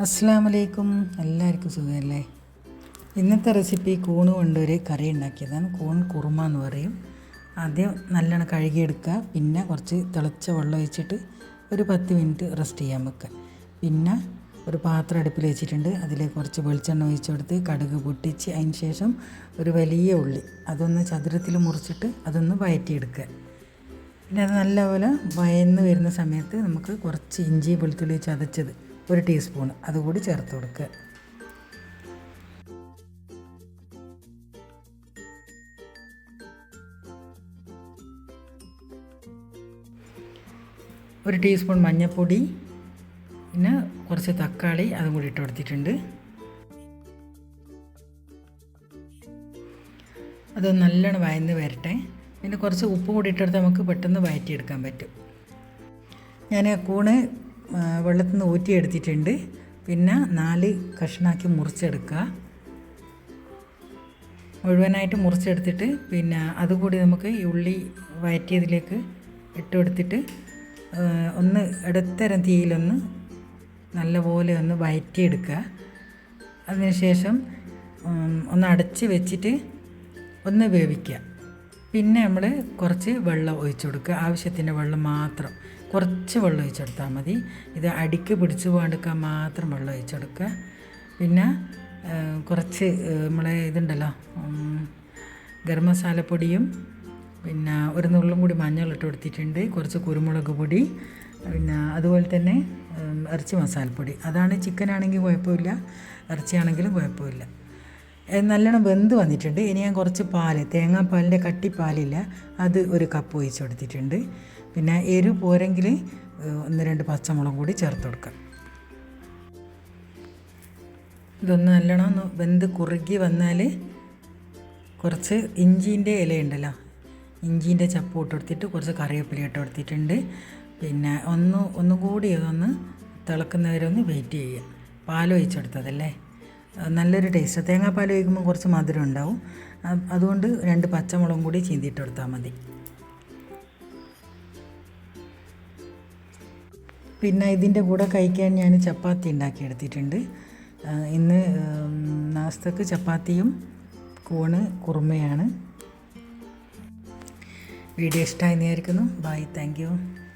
അസ്സാം വലൈക്കും എല്ലാവർക്കും സുഖമല്ലേ? ഇന്നത്തെ റെസിപ്പി കൂണ് കൊണ്ടൊരു കറി ഉണ്ടാക്കിയതാണ്. കൂൺ കുറുമ എന്ന് പറയും. ആദ്യം നല്ലോണം കഴുകിയെടുക്കുക. പിന്നെ കുറച്ച് തിളച്ച വെള്ളം ഒഴിച്ചിട്ട് ഒരു പത്ത് മിനിറ്റ് റെസ്റ്റ് ചെയ്യാൻ വെക്കുക. പിന്നെ ഒരു പാത്രം അടുപ്പിൽ വെച്ചിട്ടുണ്ട്. അതിൽ കുറച്ച് വെളിച്ചെണ്ണ ഒഴിച്ചു കൊടുത്ത് കടുക് പൊട്ടിച്ച് അതിന് ശേഷം ഒരു വലിയ ഉള്ളി. അതൊന്ന് ചതുരത്തിൽ മുറിച്ചിട്ട് അതൊന്ന് വയറ്റിയെടുക്കുക. പിന്നെ അത് നല്ലപോലെ വയന്ന് വരുന്ന സമയത്ത് നമുക്ക് കുറച്ച് ഇഞ്ചി വെളുത്തുള്ളി ചതച്ചത് ഒരു ടീസ്പൂൺ അതുകൂടി ചേർത്ത് കൊടുക്കുക. ഒരു ടീസ്പൂൺ മഞ്ഞൾപ്പൊടി പിന്നെ കുറച്ച് തക്കാളി അതും കൂടി ഇട്ട് കൊടുത്തിട്ടുണ്ട്. അത് നല്ലോണം വയന്ന് വരട്ടെ. പിന്നെ കുറച്ച് ഉപ്പ് കൂടി ഇട്ടെടുത്താൽ നമുക്ക് പെട്ടെന്ന് വയറ്റിയെടുക്കാൻ പറ്റും. ഞാൻ കൂണ് വെള്ളത്തിൽ നിന്ന് ഊറ്റിയെടുത്തിട്ടുണ്ട് പിന്നെ നാല് കഷ്ണാക്കി മുറിച്ചെടുക്കുക. മുഴുവനായിട്ട് മുറിച്ചെടുത്തിട്ട് പിന്നെ അതുകൂടി നമുക്ക് ഈ ഉള്ളി വയറ്റിയതിലേക്ക് ഇട്ട് കൊടുത്തിട്ട് ഒന്ന് ഇടത്തരം തീയിലൊന്ന് നല്ലപോലെ ഒന്ന് വയറ്റിയെടുക്കുക. അതിനുശേഷം ഒന്ന് അടച്ച് വെച്ചിട്ട് ഒന്ന് വേവിക്കുക. പിന്നെ നമ്മൾ കുറച്ച് വെള്ളം ഒഴിച്ചു കൊടുക്കുക. ആവശ്യത്തിന് വെള്ളം മാത്രം. കുറച്ച് വെള്ളം ഒഴിച്ചെടുത്താൽ മതി. ഇത് അടിക്ക് പിടിച്ചു പോകാണ്ടിരിക്കാൻ മാത്രം വെള്ളം ഒഴിച്ചു കൊടുക്കുക. പിന്നെ കുറച്ച് നമ്മളെ ഇതുണ്ടല്ലോ ഗരം മസാലപ്പൊടിയും പിന്നെ ഒരു നുള്ളും കൂടി മഞ്ഞൾ ഇട്ട് കൊടുത്തിട്ടുണ്ട്. കുറച്ച് കുരുമുളക് പൊടി പിന്നെ അതുപോലെ തന്നെ ഇറച്ചി മസാലപ്പൊടി. അതാണ് ചിക്കൻ ആണെങ്കിൽ കുഴപ്പമില്ല. ഇറച്ചിയാണെങ്കിലും കുഴപ്പമില്ല. നല്ലോണം വെന്ത് വന്നിട്ടുണ്ട്. ഇനി ഞാൻ കുറച്ച് പാൽ തേങ്ങാപ്പാലിന്റെ കട്ടിപ്പാലില്ല. അത് ഒരു കപ്പ് ഒഴിച്ച് കൊടുത്തിട്ടുണ്ട്. പിന്നെ എരു പോരെങ്കിൽ ഒന്ന് രണ്ട് പച്ചമുളകും കൂടി ചേർത്ത് കൊടുക്കാം. ഇതൊന്ന് നല്ലോണം ഒന്ന് വെന്ത് കുറുകി വന്നാൽ കുറച്ച് ഇഞ്ചീന്റെ ഇലയുണ്ടല്ലോ ഇഞ്ചീന്റെ ചപ്പ് ഇട്ട് കൊടുത്തിട്ട് കുറച്ച് കറിവേപ്പില ഇട്ട് കൊടുത്തിട്ടുണ്ട്. പിന്നെ ഒന്ന് ഒന്ന് കൂടി ഒന്ന് തിളക്കുന്നവരെ ഒന്ന് വെയിറ്റ് ചെയ്യുക. പാൽ ഒഴിച്ചെടുത്തതല്ലേ അത് നല്ലൊരു ടേസ്റ്റ്. തേങ്ങാപ്പാൽ ഒഴിക്കുമ്പോൾ കുറച്ച് മധുരം ഉണ്ടാവും. അതുകൊണ്ട് രണ്ട് പച്ചമുളകും കൂടി ചീന്തിയിട്ട് കൊടുത്താൽ മതി. പിന്നെ ഇതിന്റെ കൂടെ കഴിക്കാൻ ഞാൻ ചപ്പാത്തി ഉണ്ടാക്കി എടുത്തിട്ടുണ്ട്. ഇന്ന് നാസ്തക്ക് ചപ്പാത്തിയും കൂണ് കുറുമയാണ്. വീഡിയോ ഇഷ്ടമായി വിചാരിക്കുന്നു. ബൈ. താങ്ക്